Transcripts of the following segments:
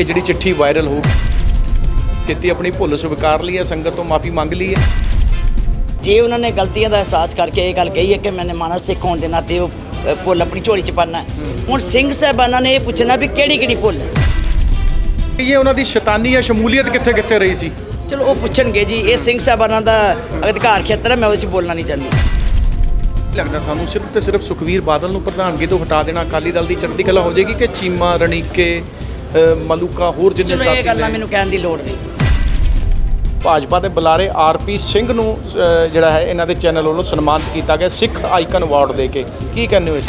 ਇਹ ਜਿਹੜੀ ਚਿੱਠੀ ਵਾਇਰਲ ਹੋ ਕੀਤੀ ਆਪਣੀ ਭੁੱਲ ਸਵੀਕਾਰ ਲਈ ਹੈ ਸੰਗਤ ਤੋਂ ਮਾਫੀ ਮੰਗ ਲਈ ਹੈ? ਜੇ ਉਹਨਾਂ ਨੇ ਗਲਤੀਆਂ ਦਾ ਅਹਿਸਾਸ ਕਰਕੇ ਇਹ ਗੱਲ ਕਹੀ ਹੈ ਕਿ ਮੈਨੇ ਮਾਣਾ ਸਿੱਖ ਹੋਣ ਦੇ ਨਾਤੇ ਉਹ ਅ, ਭੁੱਲ ਆਪਣੀ ਝੋਲੀ ਚ ਪਾਣਾ ਹੁਣ ਸਿੰਘ ਸਾਹਿਬਾਨਾਂ ਨੇ ਇਹ ਪੁੱਛਣਾ ਵੀ ਕਿਹੜੀ ਕਿਹੜੀ ਭੁੱਲ ਹੈ? ਇਹ ਉਹਨਾਂ ਦੀ ਸ਼ੈਤਾਨੀ ਜਾਂ ਸ਼ਮੂਲੀਅਤ ਕਿੱਥੇ ਕਿੱਥੇ ਰਹੀ ਸੀ? ਚਲੋ ਉਹ ਪੁੱਛਣਗੇ ਜੀ ਇਹ ਸਿੰਘ ਸਾਹਿਬਾਨਾਂ ਦਾ ਅਧਿਕਾਰ ਖੇਤਰ ਹੈ ਮੈਂ ਉਹਦੇ ਚ ਬੋਲਣਾ ਨਹੀਂ ਚਾਹੁੰਦੀ। ਲੱਗਦਾ ਤੁਹਾਨੂੰ ਸਿਰਫ ਤੇ ਸਿਰਫ ਸੁਖਵੀਰ ਬਾਦਲ ਨੂੰ ਪ੍ਰਧਾਨਗੀ ਤੋਂ ਹਟਾ ਦੇਣਾ ਅਕਾਲੀ ਦਲ ਦੀ ਚੜ੍ਹਦੀ ਕਲਾ ਹੋ ਜਾਏਗੀ ਕਿ ਚੀਮਾ ਰਣੀਕੇ ਮਲੂਕਾ ਹੋਰ ਜਿੰਨੇ ਚਲੋ ਇਹ ਸਾਥੀ ਗੱਲਾਂ ਨੇ। ਮੈਨੂੰ ਕਹਿਣ ਦੀ ਲੋੜ ਨਹੀਂ। ਭਾਜਪਾ ਦੇ ਬੁਲਾਰੇ ਆਰਪੀ ਸਿੰਘ ਨੂੰ ਅ, ਜਿਹੜਾ ਹੈ ਇਹਨਾਂ ਦੇ ਚੈਨਲ ਵੱਲੋਂ ਸਨਮਾਨਿਤ ਕੀਤਾ ਗਿਆ ਸਿੱਖ ਆਈਕਨ ਅਵਾਰਡ ਦੇ ਕੇ। ਕੀ ਕਹਿੰਦੇ ਹੋ ਇਸ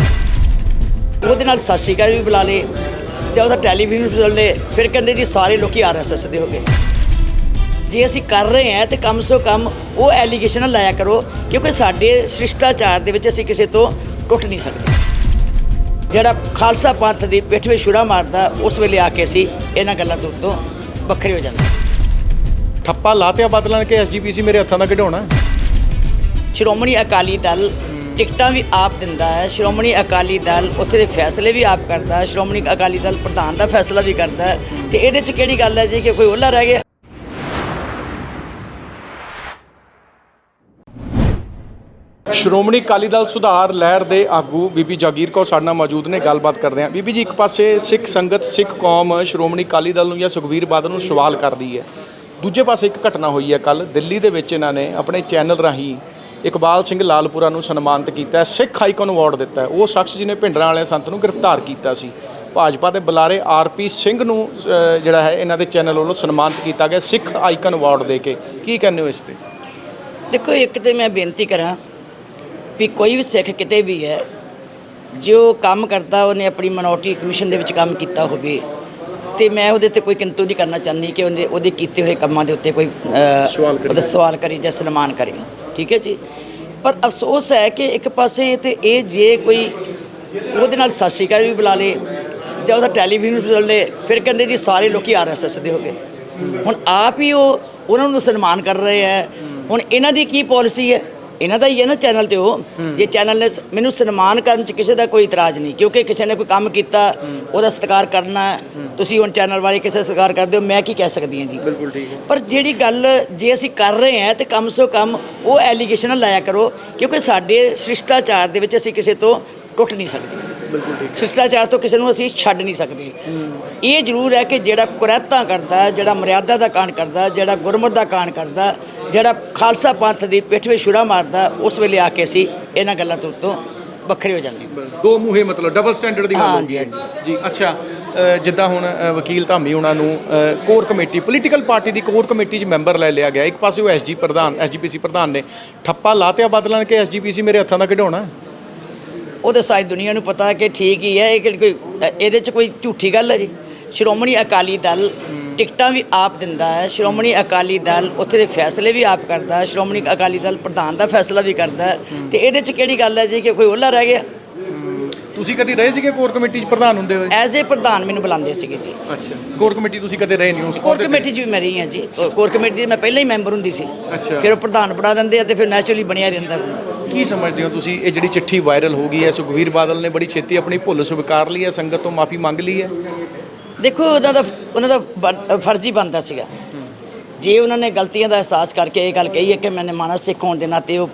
ਉਹਦੇ ਨਾਲ ਸਤਿ ਸ਼੍ਰੀ ਅਕਾਲ ਵੀ ਬੁਲਾ ਲੇ ਜਾਂ ਉਹਦਾ ਟੈਲੀਵਿਜ਼ਨ ਸੁਣ ਲੇ ਫਿਰ ਕਹਿੰਦੇ ਜੀ ਸਾਰੇ ਲੋਕੀ ਆਰਐਸਐਸ ਦੇ ਹੋ ਗਏ। ਜੇ ਅਸੀਂ ਕਰ ਰਹੇ ਹਾਂ ਤੇ ਕਮ ਸੋ ਕਮ ਉਹ ਐਲੀਗੇਸ਼ਨ ਲਾਇਆ ਕਰੋ ਕਿਉਂਕਿ ਸਾਡੇ ਸ਼ਿਸ਼ਟਾਚਾਰ ਦੇ ਵਿੱਚ ਅਸੀਂ ਕਿਸੇ ਤੋਂ ਟੁੱਟ ਨਹੀਂ ਸਕਦੇ। ਜਿਹੜਾ ਖਾਲਸਾ ਪੰਥ ਦੀ ਪਿੱਠ 'ਤੇ ਛੁਰਾ ਮਾਰਦਾ ਉਸ ਵੇਲੇ ਆ ਕੇ ਅਸੀਂ ਇਹਨਾਂ ਗੱਲਾਂ ਤੋਂ ਤੋਂ ਵੱਖਰੇ ਹੋ ਜਾਂਦੇ ਠੱਪਾ ਲਾਤਿਆ ਬਦਲਣ ਕੇ ਐਸਜੀਪੀਸੀ ਮੇਰੇ ਹੱਥਾਂ ਦਾ ਕਢਾਉਣਾ ਸ਼੍ਰੋਮਣੀ ਅਕਾਲੀ ਦਲ ਟਿਕਟਾਂ ਵੀ ਆਪ ਦਿੰਦਾ ਹੈ ਸ਼੍ਰੋਮਣੀ ਅਕਾਲੀ ਦਲ ਉੱਥੇ ਦੇ ਫੈਸਲੇ ਵੀ ਆਪ ਕਰਦਾ ਹੈ ਸ਼੍ਰੋਮਣੀ ਅਕਾਲੀ ਦਲ ਪ੍ਰਧਾਨ ਦਾ ਫੈਸਲਾ ਵੀ ਕਰਦਾ ਹੈ। ਤੇ ਇਹਦੇ 'ਚ ਕਿਹੜੀ ਗੱਲ ਹੈ ਜੀ ਕਿ ਕੋਈ ਉਹਲਾ ਰਹਿ ਗਿਆ? ਸ਼੍ਰੋਮਣੀ ਅਕਾਲੀ ਦਲ ਸੁਧਾਰ ਲਹਿਰ ਦੇ ਆਗੂ ਬੀਬੀ ਜਾਗੀਰ ਕੌਰ ਸਾਡੇ ਨਾਲ ਮੌਜੂਦ ਨੇ, ਗੱਲਬਾਤ ਕਰਦੇ ਹਾਂ। ਬੀਬੀ ਜੀ, ਇੱਕ ਪਾਸੇ ਸਿੱਖ ਸੰਗਤ, ਸਿੱਖ ਕੌਮ ਸ਼੍ਰੋਮਣੀ ਅਕਾਲੀ ਦਲ ਨੂੰ ਜਾਂ ਸੁਖਵੀਰ ਬਾਦਲ ਨੂੰ ਸਵਾਲ ਕਰਦੀ ਹੈ। ਦੂਜੇ ਪਾਸੇ ਇੱਕ ਘਟਨਾ ਹੋਈ ਹੈ ਕੱਲ ਦਿੱਲੀ ਦੇ ਵਿੱਚ ਇਹਨਾਂ ਨੇ ਆਪਣੇ ਚੈਨਲ ਰਾਹੀਂ ਇਕਬਾਲ ਸਿੰਘ ਲਾਲਪੁਰਾ ਨੂੰ ਸਨਮਾਨਿਤ ਕੀਤਾ ਸਿੱਖ ਆਈਕਨ ਅਵਾਰਡ ਦਿੱਤਾ ਉਹ ਸ਼ਖਸ ਜਿਹਨੇ ਭਿੰਡਰਾਂ ਵਾਲੇ ਸੰਤ ਨੂੰ ਗ੍ਰਿਫਤਾਰ ਕੀਤਾ ਸੀ। ਭਾਜਪਾ ਦੇ ਬੁਲਾਰੇ ਆਰਪੀ ਸਿੰਘ ਨੂੰ ਜਿਹੜਾ ਹੈ ਇਹਨਾਂ ਦੇ ਚੈਨਲ ਵੱਲੋਂ ਸਨਮਾਨਿਤ ਕੀਤਾ ਗਿਆ, ਸਿੱਖ ਆਈਕਨ ਅਵਾਰਡ ਦੇ ਕੇ। ਕੀ ਕਹਿੰਦੇ ਹੋ ਇਸ ਤੇ? ਦੇਖੋ, ਇੱਕ ਤੇ ਮੈਂ ਬੇਨਤੀ ਕਰਾਂ ਵੀ ਕੋਈ ਵੀ ਸਿੱਖ ਕਿਤੇ ਵੀ ਹੈ ਜੋ ਕੰਮ ਕਰਦਾ ਉਹਨੇ ਆਪਣੀ ਮਿਨੋਰਟੀ ਕਮਿਸ਼ਨ ਦੇ ਵਿੱਚ ਕੰਮ ਕੀਤਾ ਹੋਵੇ ਤੇ ਮੈਂ ਉਹਦੇ ਤੇ ਕੋਈ ਕਿੰਤੂ ਨਹੀਂ ਕਰਨਾ ਚਾਹੁੰਦੀ ਕਿ ਉਹਨੇ ਉਹਦੇ ਕੀਤੇ ਹੋਏ ਕੰਮਾਂ ਦੇ ਉੱਤੇ ਕੋਈ ਸਵਾਲ ਕਰੇ। ਉਹਦਾ ਸਵਾਲ ਕਰੀ ਜਾਂ ਸਨਮਾਨ ਕਰੇ। ਠੀਕ ਹੈ ਜੀ? ਪਰ ਅਫਸੋਸ ਹੈ ਕਿ ਇੱਕ ਪਾਸੇ ਤੇ ਇਹ ਜੇ ਕੋਈ ਉਹਦੇ ਨਾਲ ਸਤਿ ਸ਼੍ਰੀ ਅਕਾਲ ਵੀ ਬੁਲਾ ਲੇ ਜਾਂ ਉਹਦਾ ਟੈਲੀਵਿਜ਼ਨ ਸੁਣ ਲੇ ਫਿਰ ਕਹਿੰਦੇ ਜੀ ਸਾਰੇ ਲੋਕੀ ਆਰਐਸਐਸ ਦੇ ਹੋ ਗਏ। ਹੁਣ ਆਪ ਹੀ ਉਹ ਉਹਨਾਂ ਨੂੰ ਸਨਮਾਨ ਕਰ ਰਹੇ ਹੈ। ਹੁਣ ਇਹਨਾਂ ਦੀ ਕੀ ਪਾਲਿਸੀ ਹੈ? ਇਹਨਾਂ ਦਾ ਹੀ ਹੈ ਨਾ ਚੈਨਲ ਤੇ ਉਹ। ਜੇ ਚੈਨਲ ਨੇ ਮੈਨੂੰ ਸਨਮਾਨ ਕਰਨ ਚ ਕਿਸੇ ਦਾ ਕੋਈ ਇਤਰਾਜ਼ ਨਹੀਂ ਕਿਉਂਕਿ ਕਿਸੇ ਨੇ ਕੋਈ ਕੰਮ ਕੀਤਾ ਉਹਦਾ ਸਤਿਕਾਰ ਕਰਨਾ। ਤੁਸੀਂ ਹੁਣ ਚੈਨਲ ਵਾਲੇ ਕਿਸੇ ਸਤਿਕਾਰ ਕਰਦੇ ਹੋ ਮੈਂ ਕੀ ਕਹਿ ਸਕਦੀ ਹਾਂ ਜੀ? ਬਿਲਕੁਲ ਠੀਕ ਹੈ। ਪਰ ਜਿਹੜੀ ਗੱਲ ਜੇ ਅਸੀਂ ਕਰ ਰਹੇ ਹਾਂ ਤੇ ਕਮ ਸੋ ਕਮ ਉਹ ਐਲੀਗੇਸ਼ਨ ਲਾਇਆ ਕਰੋ ਕਿਉਂਕਿ ਸਾਡੇ ਸ਼ਿਸ਼ਟਾਚਾਰ ਦੇ ਵਿੱਚ ਅਸੀਂ ਕਿਸੇ ਤੋਂ ਟੁੱਟ ਨਹੀਂ ਸਕਦੇ। ਬਿਲਕੁਲ ਠੀਕ ਸ਼ਿਸ਼ਟਾਚਾਰ ਤੋਂ ਕਿਸੇ ਨੂੰ ਅਸੀਂ ਛੱਡ ਨਹੀਂ ਸਕਦੇ। ਇਹ ਜ਼ਰੂਰ ਹੈ ਕਿ ਜਿਹੜਾ ਕੁਰੈਤਾਂ ਕਰਦਾ ਜਿਹੜਾ ਮਰਿਆਦਾ ਦਾ ਕਾਣ ਕਰਦਾ ਜਿਹੜਾ ਗੁਰਮਤ ਦਾ ਕਾਣ ਕਰਦਾ ਜਿਹੜਾ ਖਾਲਸਾ ਪੰਥ ਦੀ ਪਿੱਠ 'ਤੇ ਛੁਰਾ ਮਾਰਦਾ ਉਸ ਵੇਲੇ ਆ ਕੇ ਅਸੀਂ ਇਹਨਾਂ ਗੱਲਾਂ ਤੋਂ ਤੋਂ ਵੱਖਰੇ ਹੋ ਜਾਂਦੇ ਹਾਂ। ਦੋ ਮੂਹੇ ਮਤਲਬ ਡਬਲ ਸਟੈਂਡਰਡ ਦੀ ਗੱਲ ਹੋ ਹਾਂਜੀ, ਗਈ ਹੈ। ਜੀ ਅੱਛਾ ਜਿੱਦਾਂ ਹੁਣ ਵਕੀਲ ਧਾਮੀ ਉਹਨਾਂ ਨੂੰ ਕੋਰ ਕਮੇਟੀ ਪੋਲੀਟੀਕਲ ਪਾਰਟੀ ਦੀ ਕੋਰ ਕਮੇਟੀ 'ਚ ਮੈਂਬਰ ਲੈ ਲਿਆ ਗਿਆ। ਇੱਕ ਪਾਸੇ ਉਹ ਐਸਜੀ ਪ੍ਰਧਾਨ ਐਸਜੀਪੀਸੀ ਪ੍ਰਧਾਨ ਨੇ। ਠੱਪਾ ਲਾਤਿਆ ਬਦਲਣ ਕੇ ਐਸਜੀਪੀਸੀ ਮੇਰੇ ਹੱਥਾਂ ਦਾ ਕਢਾਉਣਾ? ਉਹਦੇ ਸਾਰੀ ਦੁਨੀਆ ਨੂੰ ਪਤਾ ਹੈ ਕਿ ਠੀਕ ਹੀ ਹੈ ਇਹ ਕਿਹੜੀ ਕੋਈ ਇਹਦੇ 'ਚ ਕੋਈ ਝੂਠੀ ਗੱਲ ਹੈ ਜੀ? ਸ਼੍ਰੋਮਣੀ ਅਕਾਲੀ ਦਲ ਟਿਕਟਾਂ ਵੀ ਆਪ ਦਿੰਦਾ ਹੈ ਸ਼੍ਰੋਮਣੀ ਅਕਾਲੀ ਦਲ ਉੱਥੇ ਦੇ ਫੈਸਲੇ ਵੀ ਆਪ ਕਰਦਾ ਹੈ ਸ਼੍ਰੋਮਣੀ ਅਕਾਲੀ ਦਲ ਪ੍ਰਧਾਨ ਦਾ ਫੈਸਲਾ ਵੀ ਕਰਦਾ ਹੈ। ਤੇ ਇਹਦੇ 'ਚ ਕਿਹੜੀ ਗੱਲ ਹੈ ਜੀ ਕਿ ਕੋਈ ਉਹਲਾ ਰਹਿ ਗਿਆ? ਤੁਸੀਂ ਕਦੀ ਰਹੇ ਸੀਗੇ ਕੋਰ ਕਮੇਟੀ 'ਚ ਪ੍ਰਧਾਨ ਹੁੰਦੇ ਹੋਏ? ਐਜ਼ ਏ ਪ੍ਰਧਾਨ ਮੈਨੂੰ ਬੁਲਾਉਂਦੇ ਸੀਗੇ ਜੀ। ਅੱਛਾ। ਕੋਰ ਕਮੇਟੀ ਤੁਸੀਂ ਕਦੇ ਰਹੇ ਨਹੀਂ ਉਸ ਕੋਰ ਕਮੇਟੀ 'ਚ ਵੀ ਮੈਂ ਰਹੀ ਹਾਂ ਜੀ। ਕੋਰ ਕਮੇਟੀ ਦੀ ਮੈਂ ਪਹਿਲਾਂ ਹੀ ਮੈਂਬਰ ਹੁੰਦੀ ਸੀ। ਅੱਛਾ। ਫਿਰ ਉਹ ਪ੍ਰਧਾਨ ਬਣਾ ਦਿੰਦੇ ਆ ਤੇ ਫਿਰ ਨੈਚੁਰਲੀ ਬਣਿਆ ਰਹਿੰਦਾ ਬੰਦਾ। ਕੀ ਸਮਝਦੇ ਹੋ ਤੁਸੀਂ? ਇਹ ਜਿਹੜੀ ਚਿੱਠੀ ਵਾਇਰਲ ਹੋ ਗਈ ਹੈ ਸੁਖਵੀਰ ਬਾਦਲ ਨੇ ਬੜੀ ਛੇਤੀ ਆਪਣੀ ਭੁੱਲ ਸਵੀਕਾਰ ਲਈ ਹੈ ਸੰਗਤ ਤੋਂ ਮਾਫੀ ਮੰਗ ਲਈ ਹੈ? ਦੇਖੋ ਉਹਨਾਂ ਦਾ ਉਹਨਾਂ ਦਾ ਫਰਜ਼ ਹੀ ਬਣਦਾ ਸੀਗਾ। ਜੇ ਉਹਨਾਂ ਨੇ ਗਲਤੀਆਂ ਦਾ ਅਹਿਸਾਸ ਕਰਕੇ ਇਹ ਗੱਲ ਕਹੀ ਹੈ ਕਿ ਮੈਨੇ ਮਾਣਾ ਸਿੱਖ ਹੋਣ ਦੇ ਨਾਤੇ ਉਹ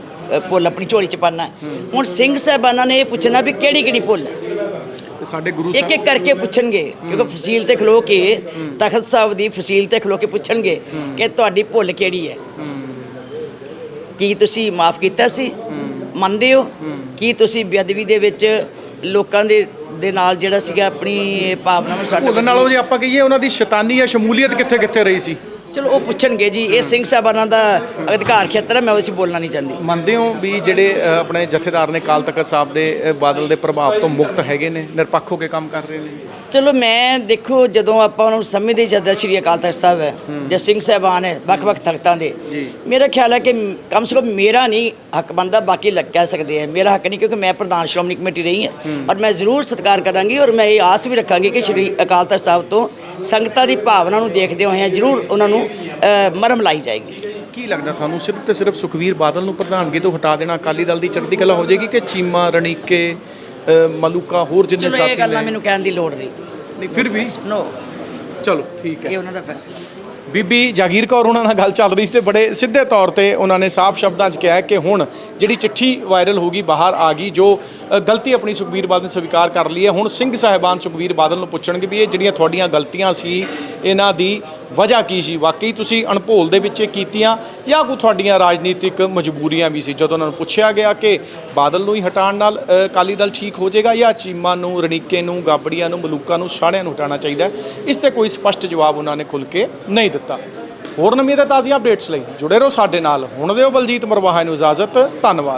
ਭੁੱਲ ਆਪਣੀ ਝੋਲੀ ਚ ਪਾਣਾ ਹੁਣ ਸਿੰਘ ਸਾਹਿਬਾਨਾਂ ਨੇ ਇਹ ਪੁੱਛਣਾ ਵੀ ਕਿਹੜੀ ਕਿਹੜੀ ਭੁੱਲ ਸਾਡੇ ਗੁਰੂ ਇੱਕ ਇੱਕ ਕਰਕੇ ਪੁੱਛਣਗੇ ਕਿਉਂਕਿ ਫਸੀਲ ਤੇ ਖਲੋ ਕੇ ਤਖਤ ਸਾਹਿਬ ਦੀ ਫਸੀਲ ਤੇ ਖਲੋ ਕੇ ਪੁੱਛਣਗੇ ਕਿ ਤੁਹਾਡੀ ਭੁੱਲ ਕਿਹੜੀ ਹੈ? ਕੀ ਤੁਸੀਂ ਮਾਫ ਕੀਤਾ ਸੀ? ਮੰਨਦੇ ਹੋ? ਕੀ ਤੁਸੀਂ ਬੇਅਦਬੀ ਦੇ ਵਿੱਚ ਲੋਕਾਂ ਦੇ ਦੇ ਨਾਲ ਜਿਹੜਾ ਸੀਗਾ ਆਪਣੀ ਭਾਵਨਾ ਨੂੰ ਭੁੱਲ ਸਾਡਾ ਨਾਲੋਂ ਜੇ ਆਪਾਂ ਕਹੀਏ ਉਹਨਾਂ ਦੀ ਸ਼ੈਤਾਨੀ ਜਾਂ ਸ਼ਮੂਲੀਅਤ ਕਿੱਥੇ ਕਿੱਥੇ ਰਹੀ ਸੀ? ਚਲੋ ਉਹ ਪੁੱਛਣਗੇ ਜੀ ਇਹ ਸਿੰਘ ਸਾਹਿਬਾਨਾਂ ਦਾ ਅਧਿਕਾਰ ਖੇਤਰ ਹੈ ਮੈਂ ਉਹਦੇ 'ਚ ਬੋਲਣਾ ਨਹੀਂ ਚਾਹੁੰਦੀ। ਮੰਨਦੇ ਹੋ ਵੀ ਜਿਹੜੇ ਅ, ਆਪਣੇ ਜਥੇਦਾਰ ਨੇ ਕਾਲ ਤਖਤ ਸਾਹਿਬ ਦੇ ਅ, ਬਾਦਲ ਦੇ ਪ੍ਰਭਾਵ ਤੋਂ ਮੁਕਤ ਹੈਗੇ ਨੇ ਨਿਰਪੱਖ ਹੋ ਕੇ ਕੰਮ ਕਰ ਰਹੇ ਨੇ? ਚਲੋ ਮੈਂ ਦੇਖੋ ਜਦੋਂ ਆਪਾਂ ਉਹਨਾਂ ਨੂੰ ਸਮਝਦੇ ਜਦ ਸ਼੍ਰੀ ਅਕਾਲ ਤਖਤ ਸਾਹਿਬ ਹੈ ਜਾਂ ਸਿੰਘ ਸਾਹਿਬਾਨ ਹੈ ਵੱਖ-ਵੱਖ ਤਖਤਾਂ ਦੇ ਮੇਰਾ ਖਿਆਲ ਹੈ ਕਿ ਕਮ ਸੇ ਕਮ ਮੇਰਾ ਨਹੀਂ ਹੱਕ ਬਣਦਾ ਬਾਕੀ ਲੱਗ ਕਹਿ ਸਕਦੇ ਆ ਮੇਰਾ ਹੱਕ ਨਹੀਂ ਕਿਉਂਕਿ ਮੈਂ ਪ੍ਰਧਾਨ ਸ਼੍ਰੋਮਣੀ ਕਮੇਟੀ ਰਹੀ ਹਾਂ। ਔਰ ਮੈਂ ਜ਼ਰੂਰ ਸਤਿਕਾਰ ਕਰਾਂਗੀ ਔਰ ਮੈਂ ਇਹ ਆਸ ਵੀ ਰੱਖਾਂਗੀ ਕਿ ਸ਼੍ਰੀ ਅਕਾਲ ਤਖਤ ਸਾਹਿਬ ਤੋਂ ਸੰਗਤਾਂ ਦੀ ਭਾਵਨਾ ਨੂੰ ਦੇਖਦੇ ਹੋਏ ਜ਼ਰੂਰ ਉਹਨਾਂ ਨੂੰ ਮਰਮ ਲਾਈ ਜਾਏਗੀ। ਕੀ ਲੱਗਦਾ ਤੁਹਾਨੂੰ? ਸਿਰਫ ਤੇ ਸਿਰਫ ਸੁਖਵੀਰ ਬਾਦਲ ਨੂੰ ਪ੍ਰਧਾਨਗੀ ਤੋਂ ਹਟਾ ਦੇਣਾ ਅਕਾਲੀ ਦਲ ਦੀ ਚੜ੍ਹਦੀ ਕਲਾ ਹੋ ਜਾਏਗੀ ਕਿ ਚੀਮਾ ਰਣੀਕੇ ਮਲੂਕਾ ਹੋਰ ਜਿੰਨੇ ਸਾਥੀ ਇਹ ਗੱਲਾਂ ਨੇ? ਮੈਨੂੰ ਕਹਿਣ ਦੀ ਲੋੜ ਨਹੀਂ ਜੀ। ਨਹੀਂ ਫਿਰ ਵੀ? ਨੋ ਚਲੋ ਠੀਕ ਹੈ। ਇਹ ਉਹਨਾਂ ਦਾ ਫੈਸਲਾ। ਬੀਬੀ ਜਾਗੀਰ ਕੌਰ ਉਹਨਾਂ ਨਾਲ ਗੱਲ ਚੱਲ ਰਹੀ ਸੀ ਤੇ ਬੜੇ ਸਿੱਧੇ ਤੌਰ ਤੇ ਉਹਨਾਂ ਨੇ ਸਾਫ਼ ਸ਼ਬਦਾਂ 'ਚ ਕਿਹਾ ਕਿ ਹੁਣ ਜਿਹੜੀ ਚਿੱਠੀ ਵਾਇਰਲ ਹੋ ਗਈ ਬਾਹਰ ਆ ਗਈ ਜੋ ਗਲਤੀ ਆਪਣੀ ਸੁਖਬੀਰ ਬਾਦਲ ਨੇ ਸਵੀਕਾਰ ਕਰ ਲਈ ਹੈ। ਹੁਣ ਸਿੰਘ ਸਾਹਿਬਾਨ ਸੁਖਬੀਰ ਬਾਦਲ ਨੂੰ ਪੁੱਛਣਗੇ ਵੀ ਇਹ ਜਿਹੜੀਆਂ ਤੁਹਾਡੀਆਂ ਗਲਤੀਆਂ ਸੀ ਇਹਨਾਂ ਦੀ ਵਜ੍ਹਾ ਕੀ ਸੀ? ਵਾਕਈ ਤੁਸੀਂ ਅਣਭੋਲ ਦੇ ਵਿੱਚ ਕੀਤੀਆਂ ਜਾਂ ਕੋਈ ਤੁਹਾਡੀਆਂ ਰਾਜਨੀਤਿਕ ਮਜਬੂਰੀਆਂ ਵੀ ਸੀ? ਜਦੋਂ ਉਹਨਾਂ ਨੂੰ ਪੁੱਛਿਆ ਗਿਆ ਕਿ ਬਾਦਲ ਨੂੰ ਹੀ ਹਟਾਉਣ ਨਾਲ ਅ, ਅਕਾਲੀ ਦਲ ਠੀਕ ਹੋ ਜਾਏਗਾ ਜਾਂ ਚੀਮਾ ਨੂੰ ਰਣੀਕੇ ਨੂੰ ਗਾਬੜੀਆਂ ਨੂੰ ਮਲੂਕਾਂ ਨੂੰ ਸਾੜਿਆਂ ਨੂੰ ਹਟਾਉਣਾ ਚਾਹੀਦਾ ਇਸ ਤੇ ਕੋਈ ਸਪਸ਼ਟ ਜਵਾਬ ਉਹਨਾਂ ਨੇ ਖੁੱਲ ਕੇ ਨਹੀਂ ਦਿੱਤਾ। ਹੋਰ ਨਵੀਆਂ ਤੇ ਤਾਜ਼ੀਆਂ ਅਪਡੇਟਸ ਲਈ ਜੁੜੇ ਰਹੋ ਸਾਡੇ ਨਾਲ। ਹੁਣ ਦਿਓ ਬਲਜੀਤ ਮਰਵਾਹਾ ਨੂੰ ਇਜਾਜ਼ਤ। ਧੰਨਵਾਦ।